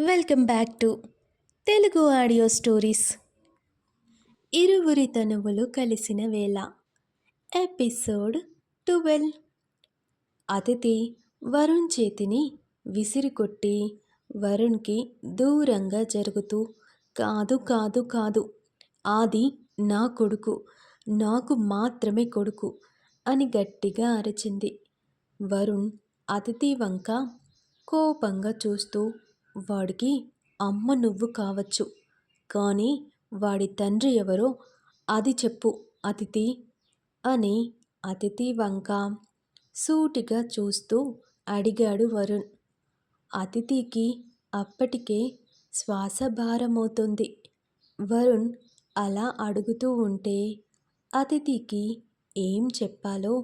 Welcome back to Telugu audio stories. ఇరువురి తనువులు కలిసిన వేళ ఎపిసోడ్ ట్వెల్వ్. అతిథి వరుణ్ చేతిని విసిరికొట్టి వరుణ్కి దూరంగా జరుగుతూ కాదు కాదు కాదు ఆది నా కొడుకు నాకు మాత్రమే కొడుకు అని గట్టిగా అరిచింది. వరుణ్ అతిథి వంక కోపంగా చూస్తూ వాడికి అమ్మ నువ్వు కావచ్చు. కానీ వాడి తండ్రి ఎవరో అది చెప్పు అతిథి అని అతిథి వంక సూటిగా చూస్తూ అడిగాడు వరుణ్. అతిథికి అప్పటికే శ్వాస భారమవుతుంది. వరుణ్ అలా అడుగుతూ ఉంటే అతిథికి ఏం చెప్పాలో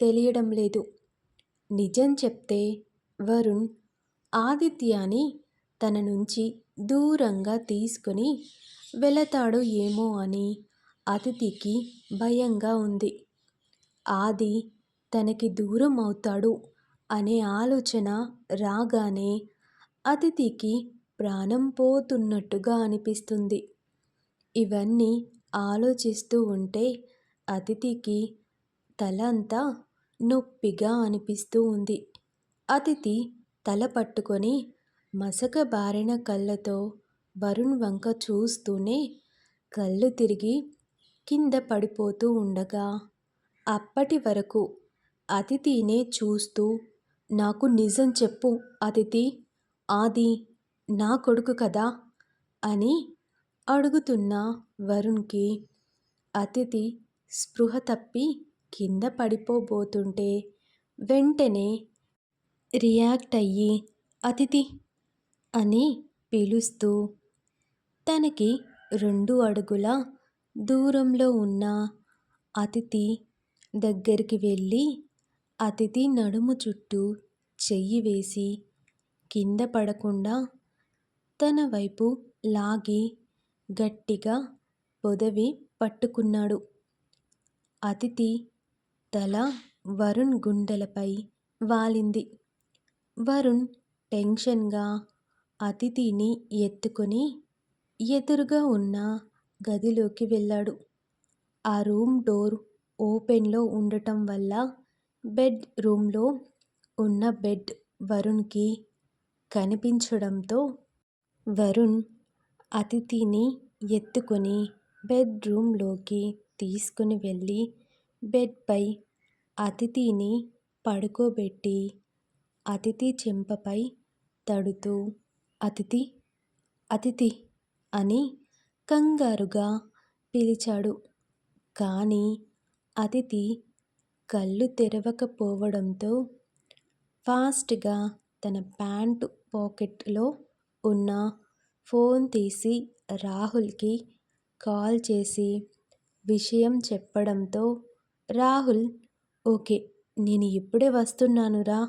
తెలియడం లేదు. నిజం చెప్తే వరుణ్ ఆదిత్యాని తన నుంచి దూరంగా తీసుకుని వెళతాడో ఏమో అని అతిథికి భయంగా ఉంది. ఆది తనకి దూరం అవుతాడు అనే ఆలోచన రాగానే అతిథికి ప్రాణం పోతున్నట్టుగా అనిపిస్తుంది. ఇవన్నీ ఆలోచిస్తూ ఉంటే అతిథికి తల అంతా నొప్పిగా అనిపిస్తూ ఉంది. అతిథి తల పట్టుకొని మసకబారిన కళ్ళతో వరుణ్ వంక చూస్తూనే కళ్ళు తిరిగి కింద పడిపోతూ ఉండగా అప్పటి వరకు అతిథినే చూస్తూ నాకు నిజం చెప్పు అతిథి ఆది నా కొడుకు కదా అని అడుగుతున్న వరుణ్కి అతిథి స్పృహ తప్పి కింద పడిపోబోతుంటే వెంటనే రియాక్ట్ అయ్యి అతిథి అని పిలుస్తూ తనకి రెండు అడుగుల దూరంలో ఉన్న అతిథి దగ్గరికి వెళ్ళి అతిథి నడుము చుట్టూ చెయ్యి వేసి కింద పడకుండా తన వైపు లాగి గట్టిగా పొదవి పట్టుకున్నాడు. అతిథి తల వరుణ్ గుండెలపై వాలింది. వరుణ్ టెన్షన్గా అతిథిని ఎత్తుకొని ఎదురుగా ఉన్న గదిలోకి వెళ్ళాడు. ఆ రూమ్ డోర్ ఓపెన్లో ఉండటం వల్ల బెడ్ రూమ్లో ఉన్న బెడ్ వరుణ్కి కనిపించడంతో వరుణ్ అతిథిని ఎత్తుకొని బెడ్రూమ్లోకి తీసుకుని వెళ్ళి బెడ్పై అతిథిని పడుకోబెట్టి అతిథి చెంపపై తడుతూ అతిథి అతిథి అని కంగారుగా పిలిచాడు. కానీ అతిథి కళ్ళు తెరవకపోవడంతో ఫాస్ట్గా తన ప్యాంటు పాకెట్లో ఉన్న ఫోన్ తీసి రాహుల్కి కాల్ చేసి విషయం చెప్పడంతో రాహుల్ ఓకే నేను ఇప్పుడే వస్తున్నానురా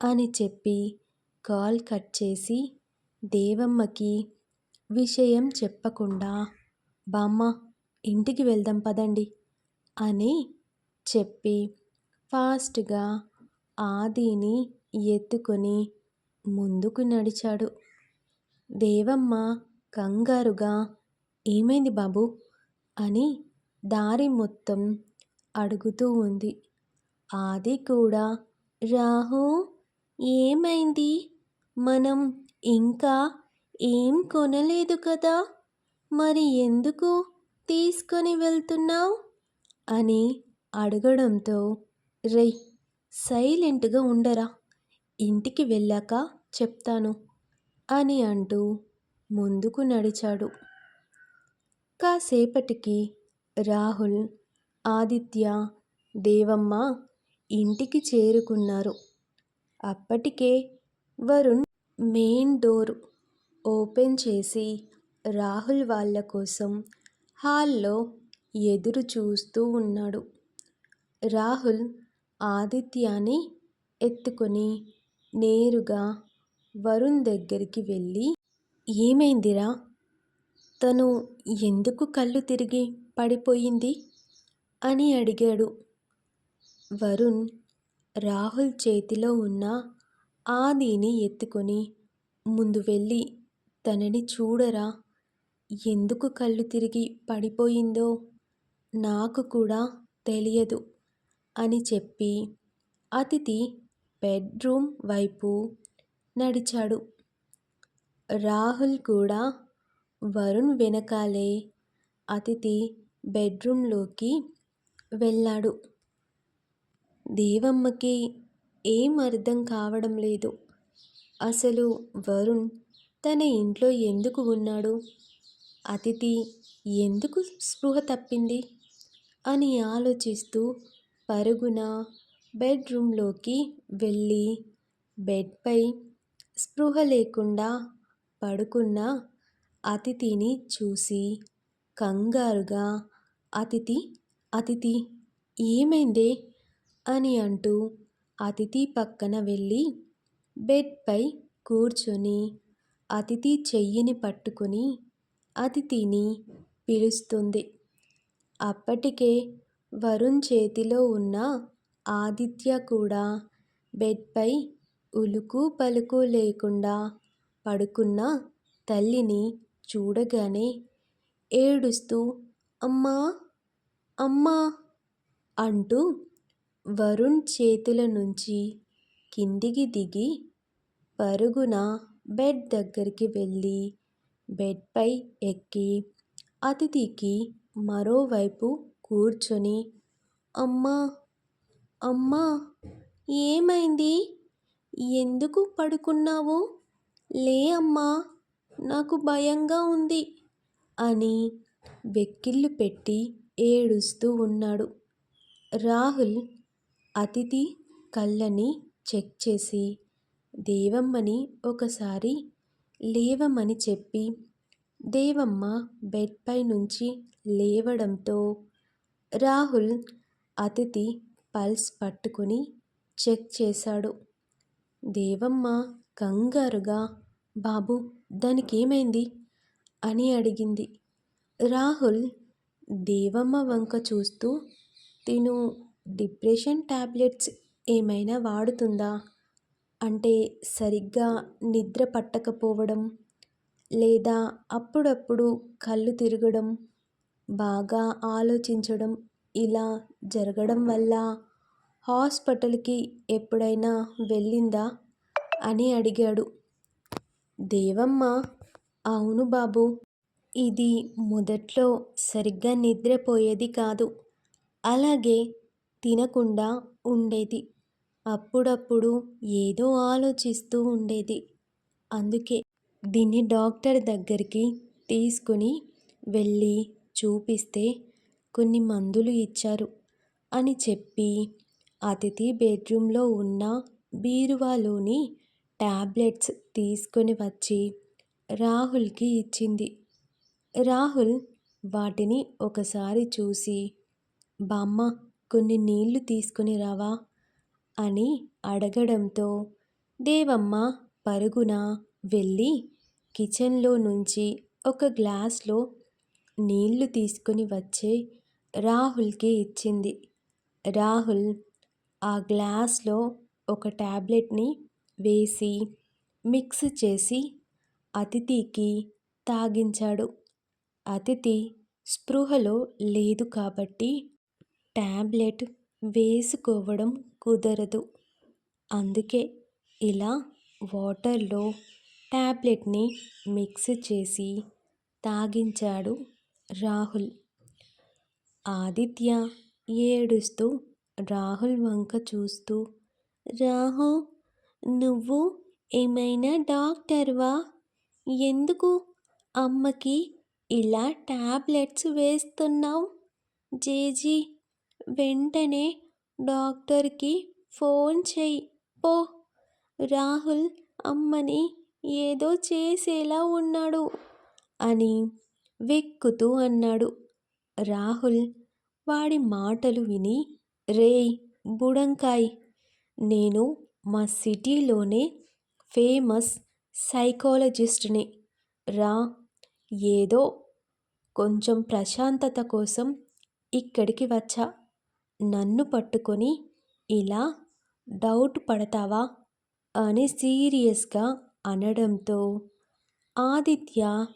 అని చెప్పి కాల్ కట్ చేసి దేవమ్మకి విషయం చెప్పకుండా బామ్మ ఇంటికి వెళ్దాం పదండి అని చెప్పి ఫాస్ట్గా ఆదిని ఎత్తుకొని ముందుకు నడిచాడు. దేవమ్మ కంగారుగా ఏమైంది బాబు? అని దారి మొత్తం అడుగుతూ ఉంది. ఆది కూడా రాహు ఏమైంది? మనం ఇంకా ఏం కొనలేదు కదా? మరి ఎందుకు తీసుకొని వెళ్తున్నావు? అని అడగడంతో రే సైలెంట్గా ఉండరా. ఇంటికి వెళ్ళాక చెప్తాను అని అంటూ ముందుకు నడిచాడు. కాసేపటికి రాహుల్ ఆదిత్య దేవమ్మ ఇంటికి చేరుకున్నారు. అప్పటికే వరుణ్ మెయిన్ డోర్ ఓపెన్ చేసి రాహుల్ వాళ్ళ కోసం హాల్లో ఎదురు చూస్తూ ఉన్నాడు. రాహుల్ ఆదిత్యాని ఎత్తుకొని నేరుగా వరుణ్ దగ్గరికి వెళ్ళి ఏమైందిరా? తను ఎందుకు కళ్ళు తిరిగి పడిపోయింది? అని అడిగాడు. వరుణ్ రాహుల్ చేతిలో ఉన్న ఆదిని ఎత్తుకొని ముందు వెళ్ళి తనని చూడరా. ఎందుకు కళ్ళు తిరిగి పడిపోయిందో నాకు కూడా తెలియదు అని చెప్పి అతిథి బెడ్రూమ్ వైపు నడిచాడు. రాహుల్ కూడా వరుణ్ వెనకాలే అతిథి బెడ్రూమ్లోకి వెళ్ళాడు. దేవమ్మకి ఏం అర్థం కావడం లేదు. అసలు వరుణ్ తన ఇంట్లో ఎందుకు ఉన్నాడు? అతిథి ఎందుకు స్పృహ తప్పింది? అని ఆలోచిస్తూ పరుగున బెడ్రూమ్లోకి వెళ్ళి బెడ్పై స్పృహ లేకుండా పడుకున్న అతిథిని చూసి కంగారుగా అతిథి అతిథి ఏమైందే? అని అంటూ అతిథి పక్కన వెళ్ళి బెడ్పై కూర్చొని అతిథి చెయ్యిని పట్టుకుని అతిథిని పిలుస్తుంది. అప్పటికే వరుణ్ చేతిలో ఉన్న ఆదిత్య కూడా బెడ్పై ఉలుకు పలుకు లేకుండా పడుకున్న తల్లిని చూడగానే ఏడుస్తూ అమ్మా అమ్మా అంటూ వరుణ్ చేతుల నుంచి కిందికి దిగి పరుగున బెడ్ దగ్గరికి వెళ్ళి బెడ్పై ఎక్కి అతిథికి మరోవైపు కూర్చొని అమ్మా అమ్మా ఏమైంది? ఎందుకు పడుకున్నావు? లే అమ్మా నాకు భయంగా ఉంది అని వెక్కిళ్ళు పెట్టి ఏడుస్తూ ఉన్నాడు. రాహుల్ అతిథి కళ్ళని చెక్ చేసి దేవమ్మని ఒకసారి లేవమని చెప్పి దేవమ్మ బెడ్పై నుంచి లేవడంతో రాహుల్ అతిథి పల్స్ పట్టుకుని చెక్ చేశాడు. దేవమ్మ కంగారుగా బాబు దానికేమైంది? అని అడిగింది. రాహుల్ దేవమ్మ వంక చూస్తూ తిను డిప్రెషన్ టాబ్లెట్స్ ఏమైనా వాడుతుందా? అంటే సరిగ్గా నిద్ర పట్టకపోవడం లేదా అప్పుడప్పుడు కళ్ళు తిరగడం బాగా ఆలోచించడం ఇలా జరగడం వల్ల హాస్పిటల్కి ఎప్పుడైనా వెళ్ళిందా? అని అడిగాడు. దేవమ్మ అవును బాబు ఇది మొదట్లో సరిగ్గా నిద్రపోయేది కాదు. అలాగే తినకుండా ఉండేది. అప్పుడప్పుడు ఏదో ఆలోచిస్తూ ఉండేది. అందుకే దీన్ని డాక్టర్ దగ్గరికి తీసుకుని వెళ్ళి చూపిస్తే కొన్ని మందులు ఇచ్చారు అని చెప్పి అతిథి బెడ్రూమ్లో ఉన్న బీరువాలోని ట్యాబ్లెట్స్ తీసుకొని వచ్చి రాహుల్కి ఇచ్చింది. రాహుల్ వాటిని ఒకసారి చూసి బామ్మ కొన్ని నీళ్ళు తీసుకుని రావా? అని అడగడంతో దేవమ్మ పరుగున? వెళ్ళి కిచెన్లో నుంచి ఒక గ్లాస్లో నీళ్ళు తీసుకుని వచ్చే రాహుల్కి ఇచ్చింది. రాహుల్ ఆ గ్లాస్లో ఒక ట్యాబ్లెట్ని వేసి మిక్స్ చేసి అతిథికి తాగించాడు. అతిథి స్పృహలో లేదు కాబట్టి ట్యాబ్లెట్ వేసుకోవడం కుదరదు. అందుకే ఇలా వాటర్లో ట్యాబ్లెట్ని మిక్స్ చేసి తాగించాడు రాహుల్. ఆదిత్య ఏడుస్తూ రాహుల్ వంక చూస్తూ రాహు నువ్వు ఏమైనా డాక్టర్వా? ఎందుకు అమ్మకి ఇలా ట్యాబ్లెట్స్ వేస్తున్నావు? జేజీ వెంటనే డాక్టర్కి ఫోన్ చెయ్యి. పో. రాహుల్ అమ్మని ఏదో చేసేలా ఉన్నాడు అని వెక్కుతూ అన్నాడు. రాహుల్ వాడి మాటలు విని రేయ్ బుడంకాయ్ నేను మా సిటీలోనే ఫేమస్ సైకాలజిస్ట్ని. రా. ఏదో కొంచెం ప్రశాంతత కోసం ఇక్కడికి వచ్చా. నన్ను పట్టుకొని ఇలా డౌట్ పడతావా? అని సీరియస్గా అనడంతో ఆదిత్య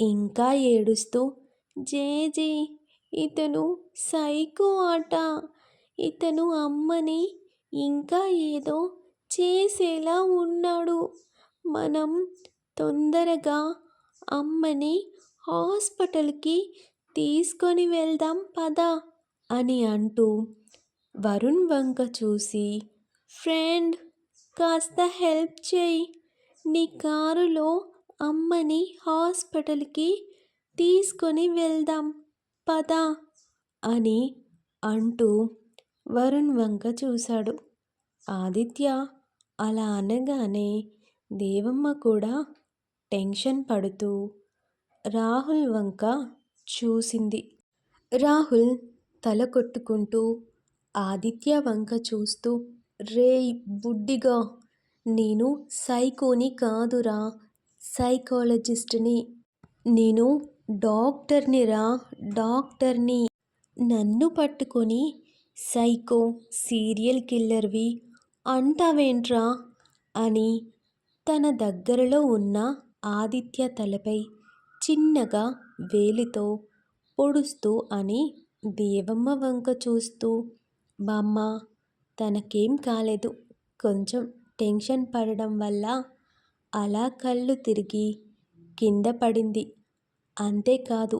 ఇంకా ఏడుస్తూ జేజే ఇతను సైకో ఆట. ఇతను అమ్మని ఇంకా ఏదో చేసేలా ఉన్నాడు. మనం తొందరగా అమ్మని హాస్పిటల్కి తీసుకొని వెళ్దాం పదా. అని అంటూ వరుణ్ వంక చూసి ఫ్రెండ్ కాస్త హెల్ప్ చేయి. నీ కారులో అమ్మని హాస్పిటల్కి తీసుకొని వెళ్దాం. పదా అని అంటూ వరుణ్ వంక చూశాడు. ఆదిత్య అలా అనగానే దేవమ్మ కూడా టెన్షన్ పడుతూ రాహుల్ వంక చూసింది. రాహుల్ తల కొట్టుకుంటూ ఆదిత్య వంక చూస్తూ రేయ్ బుడ్డిగా నేను సైకోని కాదురా సైకాలజిస్ట్ని. నేను డాక్టర్ని రా డాక్టర్ని. నన్ను పట్టుకొని సైకో సీరియల్ కిల్లర్వి అంటావేంట్రా? అని తన దగ్గరలో ఉన్న ఆదిత్య తలపై చిన్నగా వేలితో పొడుస్తూ అని దేవమ్మ వంక చూస్తూ బామ్మ తనకేం కాలేదు. కొంచెం టెన్షన్ పడడం వల్ల అలా కళ్ళు తిరిగి కింద పడింది. అంతేకాదు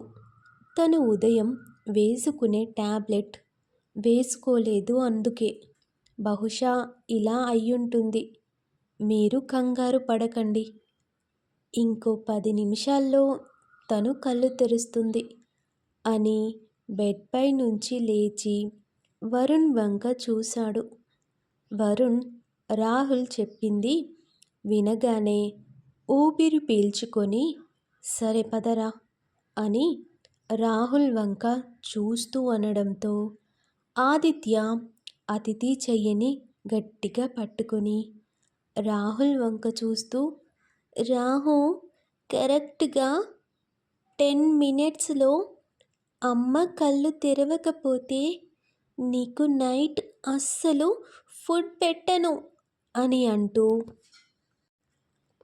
తను ఉదయం వేసుకునే టాబ్లెట్ వేసుకోలేదు అందుకే. బహుశా ఇలా అయ్యుంటుంది. మీరు కంగారు పడకండి. ఇంకో పది నిమిషాల్లో తను కళ్ళు తెరుస్తుంది అని బెడ్పై నుంచి లేచి వరుణ్ వంక చూశాడు. వరుణ్ రాహుల్ చెప్పింది వినగానే ఊపిరి పీల్చుకొని సరే పదరా అని రాహుల్ వంక చూస్తూ అనడంతో ఆదిత్య అతిథి చెయ్యని గట్టిగా పట్టుకొని రాహుల్ వంక చూస్తూ రాహు కరెక్ట్గా టెన్ మినిట్స్లో అమ్మ కళ్ళు తెరవకపోతే నీకు నైట్ అస్సలు ఫుడ్ పెట్టను అని అంటూ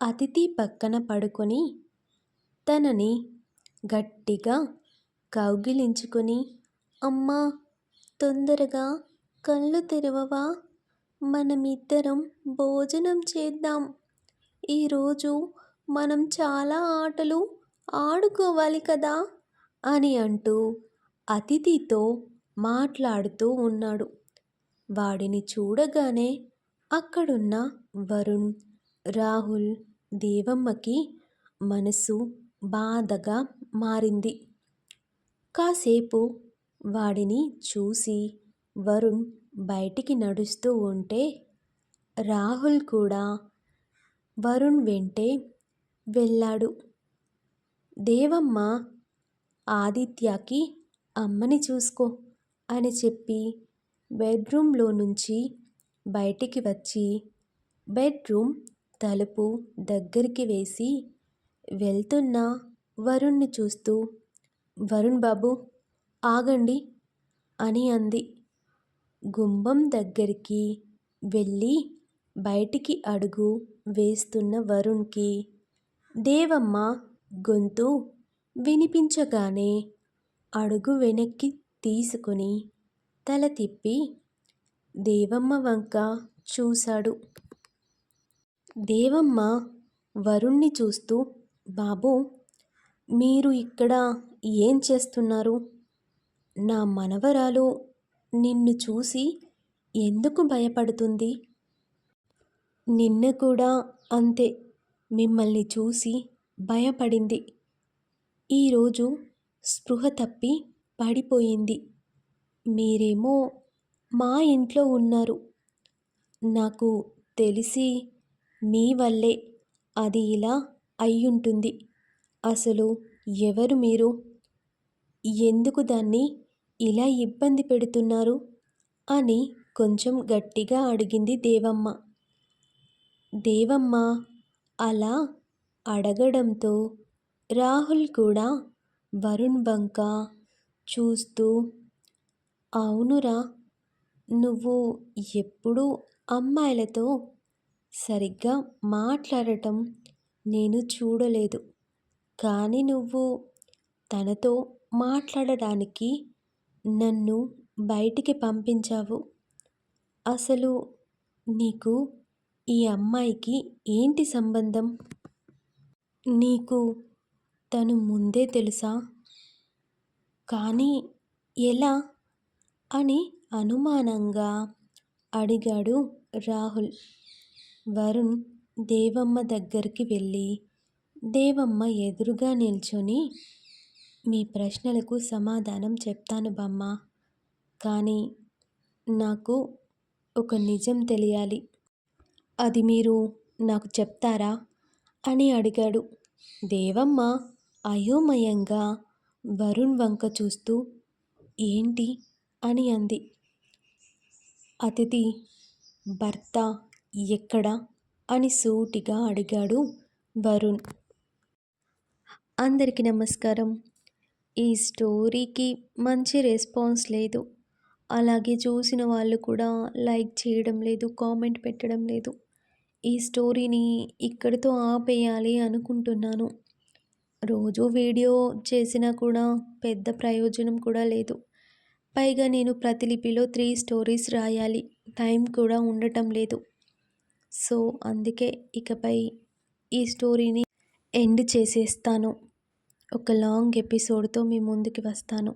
అతిథి పక్కన పడుకొని తనని గట్టిగా కౌగిలించుకొని అమ్మా తొందరగా కళ్ళు తెరవవా? మనమిద్దరం భోజనం చేద్దాం. ఈరోజు మనం చాలా ఆటలు ఆడుకోవాలి కదా. అని అంటూ అతిథితో మాట్లాడుతూ ఉన్నాడు. వాడిని చూడగానే అక్కడున్న వరుణ్ రాహుల్ దేవమ్మకి మనసు బాధగా మారింది. కాసేపు వాడిని చూసి వరుణ్ బయటికి నడుస్తూ ఉంటే రాహుల్ కూడా వరుణ్ వెంటే వెళ్ళాడు. దేవమ్మ ఆదిత్యకి అమ్మని చూసుకో అని చెప్పి బెడ్రూమ్లో నుంచి బయటికి వచ్చి బెడ్రూమ్ తలుపు దగ్గరికి వేసి వెళ్తున్న వరుణ్ణి చూస్తూ వరుణ్ బాబు ఆగండి అని అంది. గుంభం దగ్గరికి వెళ్ళి బయటికి అడుగు వేస్తున్న వరుణ్కి దేవమ్మ గొంతు వినిపించగానే అడుగు వెనక్కి తీసుకుని తల తిప్పి దేవమ్మ వంక చూశాడు. దేవమ్మ వరుణ్ణి చూస్తూ బాబు మీరు ఇక్కడ ఏం చేస్తున్నారు? నా మనవరాలు నిన్ను చూసి ఎందుకు భయపడుతుంది? నిన్న కూడా అంతే మిమ్మల్ని చూసి భయపడింది. ఈరోజు స్పృహ తప్పి పడిపోయింది. మీరేమో మా ఇంట్లో ఉన్నారు. నాకు తెలిసి మీ వల్లే అది ఇలా అయ్యుంటుంది. అసలు ఎవరు మీరు? ఎందుకు దాన్ని ఇలా ఇబ్బంది పెడుతున్నారు? అని కొంచెం గట్టిగా అడిగింది దేవమ్మ. దేవమ్మ అలా అడగడంతో రాహుల్ కూడా వరుణ్ బంక చూస్తూ అవునురా నువ్వు ఎప్పుడూ అమ్మాయిలతో సరిగ్గా మాట్లాడటం నేను చూడలేదు. కానీ నువ్వు తనతో మాట్లాడడానికి నన్ను బయటికి పంపించావు. అసలు నీకు ఈ అమ్మాయికి ఏంటి సంబంధం? నీకు తను ముందే తెలుసా? కానీ ఎలా? అని అనుమానంగా అడిగాడు రాహుల్. వరుణ్ దేవమ్మ దగ్గరికి వెళ్ళి దేవమ్మ ఎదురుగా నిల్చొని మీ ప్రశ్నలకు సమాధానం చెప్తాను బామ్మ. కానీ నాకు ఒక నిజం తెలియాలి. అది మీరు నాకు చెప్తారా? అని అడిగాడు. దేవమ్మ అయోమయంగా వరుణ్ వంక చూస్తూ ఏంటి? అని అంది. అతిథి భర్త ఎక్కడ? అని సూటిగా అడిగాడు వరుణ్. అందరికీ నమస్కారం. ఈ స్టోరీకి మంచి రెస్పాన్స్ లేదు. అలాగే చూసిన వాళ్ళు కూడా లైక్ చేయడం లేదు కామెంట్ పెట్టడం లేదు. ఈ స్టోరీని ఇక్కడితో ఆపేయాలి అనుకుంటున్నాను. రోజు వీడియో చేసినా కూడా పెద్ద ప్రయోజనం కూడా లేదు. పైగా నేను ప్రతిలిపిలో త్రీ స్టోరీస్ రాయాలి. టైం కూడా ఉండటం లేదు. సో అందుకే ఇకపై ఈ స్టోరీని ఎండ్ చేసేస్తాను. ఒక లాంగ్ ఎపిసోడ్తో మీ ముందుకి వస్తాను.